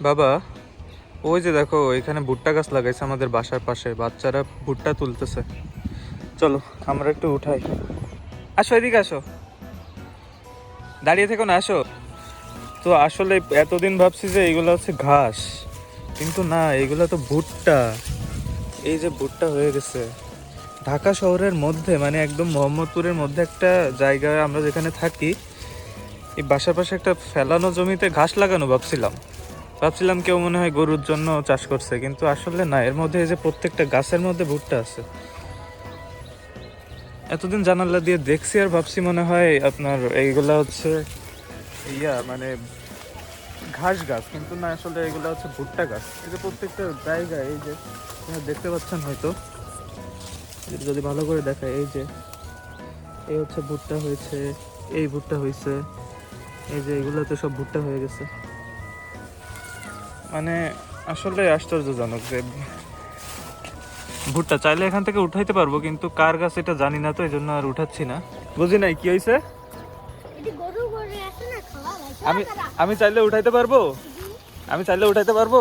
বাবা, ওই যে দেখো, এখানে ভুট্টা গাছ লাগাইছে আমাদের বাসার পাশে, বাচ্চারা ভুট্টা তুলতেছে। চলো, আমরা একটু উঠাই। আসো এদিকে আসো। দাঁড়িয়ে থেকো না, আসো। তো আসলে এতদিন ভাবছি যে এইগুলো হচ্ছে ঘাস, কিন্তু না এইগুলো তো ভুট্টা। এই যে ভুট্টা হয়ে গেছে। ঢাকা শহরের মধ্যে মানে একদম মোহাম্মদপুরের মধ্যে একটা জায়গায় আমরা যেখানে থাকি, এই বাসার পাশে একটা ফেলানো জমিতে ঘাস লাগানো ভাবছিলাম। ভাবছিলাম কেউ মনে হয় গরুর জন্য চাষ করছে, কিন্তু আসলে না, এর মধ্যে এই যে প্রত্যেকটা গাছের মধ্যে ভুট্টা আছে। এতদিন জানালা দিয়ে দেখছি আর ভাবছি মনে হয় আপনার এইগুলা হচ্ছে ইয়া মানে ঘাস গাছ, কিন্তু না, আসলে এগুলো হচ্ছে ভুট্টা গাছ। এই যে প্রত্যেকটা জায়গায় এই যে দেখতে পাচ্ছেন হয়তো। যদি ভালো করে দেখায়, এই যে, এই হচ্ছে ভুট্টা হয়েছে, এই ভুট্টা হয়েছে, এই যে এগুলোতে সব ভুট্টা হয়ে গেছে। মানে আসলে আশ্চর্যজনক যে ভুট্টা চাইলে এখান থেকে উঠাইতে পারব কিন্তু কার গাছ এটা জানি না তো এই জন্য আর উঠাচ্ছি না। বুঝি নাই কি হয়েছে আমি আমি চাইলে উঠাইতে পারব? আমি চাইলে উঠাইতে পারব?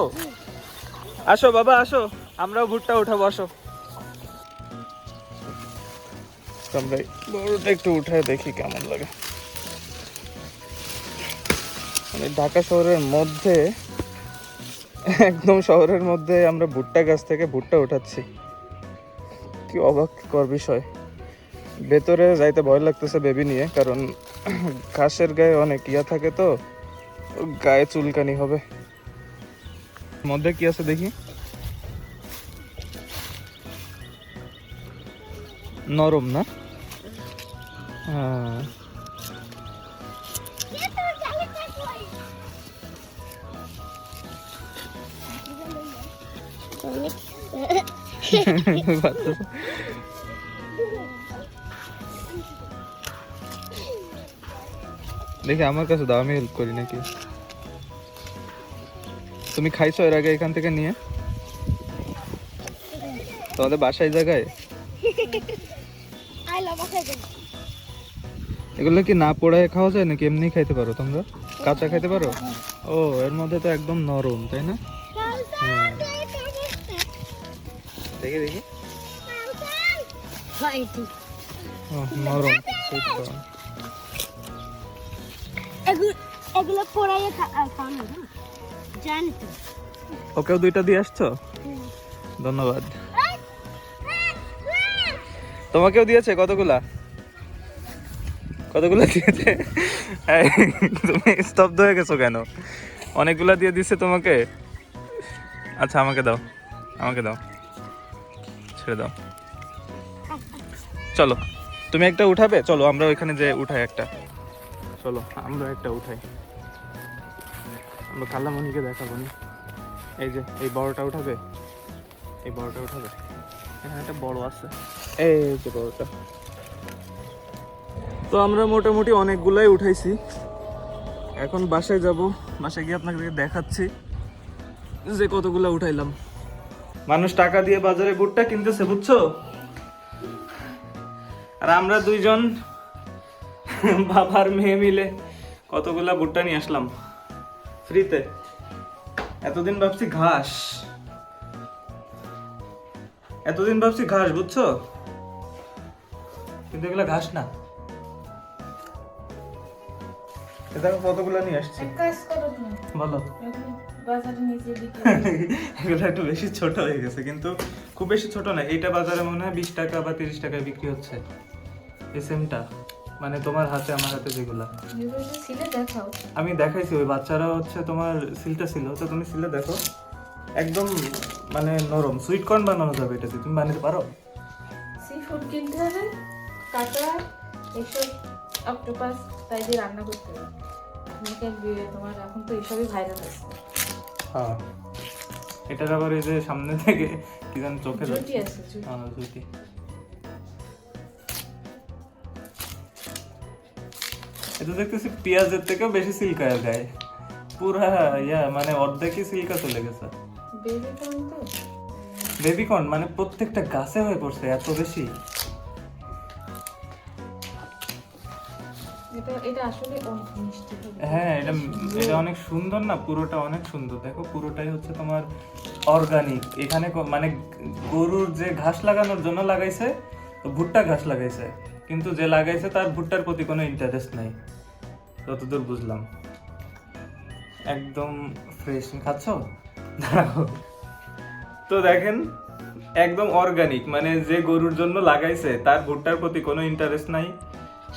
আসো বাবা আসো। আমরাও ভুট্টা উঠাবো আসো। আমরা এই একটু উঠায় দেখি কেমন লাগে। মানে ঢাকা শহরের মধ্যে একদম শহরের মধ্যে আমরা ভুট্টা গাছ থেকে ভুট্টা উঠাচ্ছি। কি অবাক কর বিষয়। ভেতরে যাইতে ভয় লাগতেছে বেবি নিয়ে, কারণ ঘাসের গায়ে অনেক ইয়া থাকে তো, গায়ে চুলকানি হবে। মধ্যে কি আছে দেখি? নরম না? হ্যাঁ। দেখি আমার কাছে দাও আমি হেল্প করি নাকি? তুমি খাইছো এর আগে এখান থেকে নিয়ে? তোমাদের বাসায় জায়গায়? এগুলো কি না পোড়ায় খাওয়া যায় নাকি এমনি খাইতে পারো তোমরা? কাঁচা খাইতে পারো? ও এর মধ্যে তো একদম নরম তাই না? দেখি দেখি। নরম এগুলো পোড়াইয়ে খাওয়ানো জানি তো। ওকেও দুইটা দিয়ে আসছো? ধন্যবাদ। তোমাকেও দিয়েছে কতগুলা? কতগুলা দিয়েছে? তুমি স্তব্ধ হয়ে গেছো কেন? অনেকগুলা দিয়ে দিছে তোমাকে? আচ্ছা আমাকে দাও আমাকে দাও। ছেড়ে দাও। চলো, তুমি একটা উঠাবে? চলো, আমরা ওইখানে যে উঠাই একটা। চলো, আমরা একটা উঠাই। আমরা খালামণিকে দেখাবো নি। এই যে, এই বড়টা উঠাবে? এই বড়টা উঠাবে? এখানে একটা বড় আছে। এই যে বড়টা। তো আমরা মোটামুটি অনেকগুলাই উঠাইছি। এখন বাসায় যাব। বাসায় গিয়ে আপনাকে দেখাচ্ছি যে কতগুলো উঠাইলাম। মানুষ টাকা দিয়ে বাজারে ভুট্টা কিনতেছে, বুঝছ? আর আমরা দুইজন বাবার মেয়ে মিলে কতগুলা ভুট্টা নিয়ে আসলাম। ফ্রিতে। এতদিন ভাবছি ঘাস। এতদিন ভাবছি ঘাস, বুঝছ? কিন্তু এগুলা ঘাস না। দেখো কতগুলো নিয়ে আসছি? কাজ করো তুমি। বলো। এগুলো বাজারে নিচে এগুলো একটু বেশি ছোট হয়ে গেছে কিন্তু খুব বেশি ছোট না। এইটা বাজারে মনে হয় বিশ টাকা বা তিরিশ টাকায় বিক্রি হচ্ছে। এই সেমটা মানে তোমার হাতে আমার হাতে যেগুলা। আমি দেখাইছি ওই বাচ্চারা হচ্ছে তোমার সিলটা ছিল তো তুমি সিলে দেখো। একদম মানে নরম। সুইট কর্ন বানানো যাবে এটাতে তুমি বানাতে পারো? সি ফুড কিনতে হবে কাঁকড়া এসব অক্টোপাস তাই দিয়ে রান্না করতে হবে। তোমার এখন তো এসবই ভাইরাল আছে হ্যাঁ। এটার আবার এই যে সামনে থেকে কি জানি চোখে জুটি আছে হ্যাঁ জুটি এটা দেখতেছি পেঁয়াজের থেকেও বেশি সিল্কায় গায়ে পুরা ইয়া মানে অর্ধেকই সিল্কা চলে গেছে। বেবি কর্ন তো? বেবিকর্ন মানে প্রত্যেকটা গাছে হয়ে পড়ছে এত বেশি। হ্যাঁ এটা এটা অনেক সুন্দর না? পুরোটা অনেক সুন্দর। দেখো, পুরোটাই হচ্ছে তোমার অর্গানিক এখানে মানে গরুর যে ঘাস লাগানোর জন্য লাগাইছে ভুট্টা ঘাস লাগাইছে। কিন্তু যে লাগাইছে, তার ভুট্টার প্রতি কোনো ইন্টারেস্ট নাই। যতদূর বুঝলাম। একদম ফ্রেশ খাচ্ছ। তো দেখেন, একদম অর্গানিক মানে যে গরুর জন্য লাগাইছে, তার ভুট্টার প্রতি কোনো ইন্টারেস্ট নাই।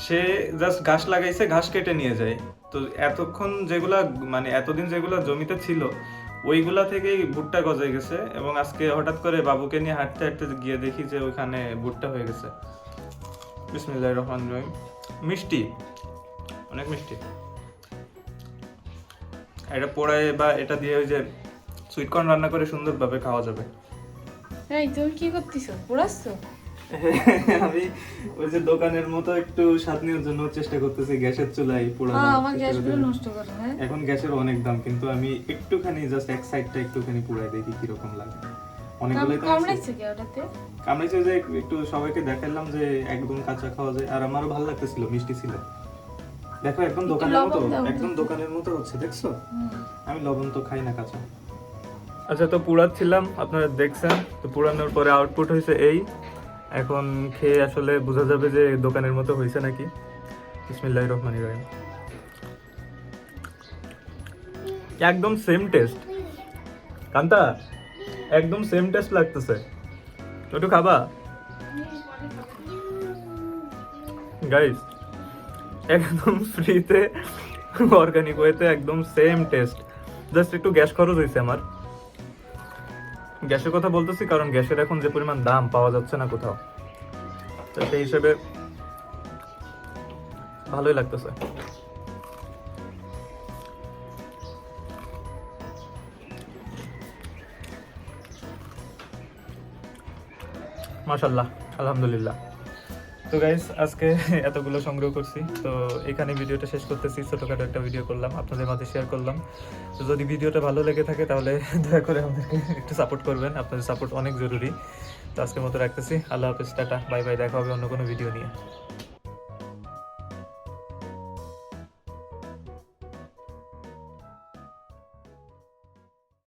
সে জাস্ট ঘাস লাগাইছে, ঘাস কেটে নিয়ে যায়। তো এতক্ষণ যেগুলা মানে এতদিন যেগুলা জমিতে ছিল, ওইগুলা থেকেই ভুট্টা গজাই গেছে এবং আজকে হঠাৎ করে বাবুকে নিয়ে হাঁটতে হাঁটতে গিয়ে দেখি যে ওইখানে ভুট্টা হয়ে গেছে। বিসমিল্লাহ রহমান রহিম। মিষ্টি? অনেক মিষ্টি। এটা পোড়ায় বা এটা দিয়ে ওই যে সুইট কর্ন রান্না করে সুন্দরভাবে খাওয়া যাবে। এই, তুমি কি করতেছো? পোড়াচ্ছ? আমি ওই যে দোকানের মতো একটু স্বাদ নেওয়ার জন্য চেষ্টা করতেছি গ্যাসের চুলাই পোড়ানো হ্যাঁ আমার গ্যাসগুলো নষ্ট করে হ্যাঁ? এখন গ্যাসের অনেক দাম কিন্তু আমি একটুখানি জাস্ট এক সাইডটা একটুখানি পুড়াই দেখি কীরকম লাগে। অনেকগুলোই তো কামড়াইছে কি ওটাতে? কামড়াইছে যে একটু সবাইকে দেখালাম যে একদম কাঁচা খাওয়া যায় আর আমারও ভালো লাগতেছিল মিষ্টি ছিল। দেখো একদম দোকানের মতো। একদম দোকানের মতো হচ্ছে দেখছ? আমি লবণ তো খাই না কাঁচা। আচ্ছা তো পুড়াচ্ছিলাম আপনারা দেখছেন তো পুরানোর পরে আউটপুট হয়েছে এই। এখন খেয়ে আসলে বোঝা যাবে যে দোকানের মতো হয়েছে নাকি। বিসমিল্লাহ রহমানি রহিম। একদম সেম টেস্ট কান্তা, একদম সেম টেস্ট লাগতেছে। একটু খাবা। গাইস একদম ফ্রিতে অর্গানিক ওয়েতে একদম সেম টেস্ট জাস্ট একটু গ্যাস খরচ হয়েছে আমার। গ্যাসের কথা বলতেছি, কারণ গ্যাসের এখন যে পরিমাণ দাম পাওয়া যাচ্ছে না কোথাও, তো সেই হিসেবে ভালোই লাগতেছে। মাশাল্লাহ, আলহামদুলিল্লাহ। তো গাইস আজকে এতগুলো সংগ্রহ করছি। তো এখানে ভিডিওটা শেষ করতেছি, ছোটখাটো একটা ভিডিও করলাম, আপনাদের মাঝে শেয়ার করলাম। তো যদি ভিডিওটা ভালো লেগে থাকে, তাহলে দয়া করে আমাদেরকে একটু সাপোর্ট করবেন। আপনাদের সাপোর্ট অনেক জরুরি। তো আজকের মতো রাখতেছি। আল্লাহ হাফিজ, টাটা বাই বাই দেখা হবে অন্য কোনো ভিডিও নিয়ে।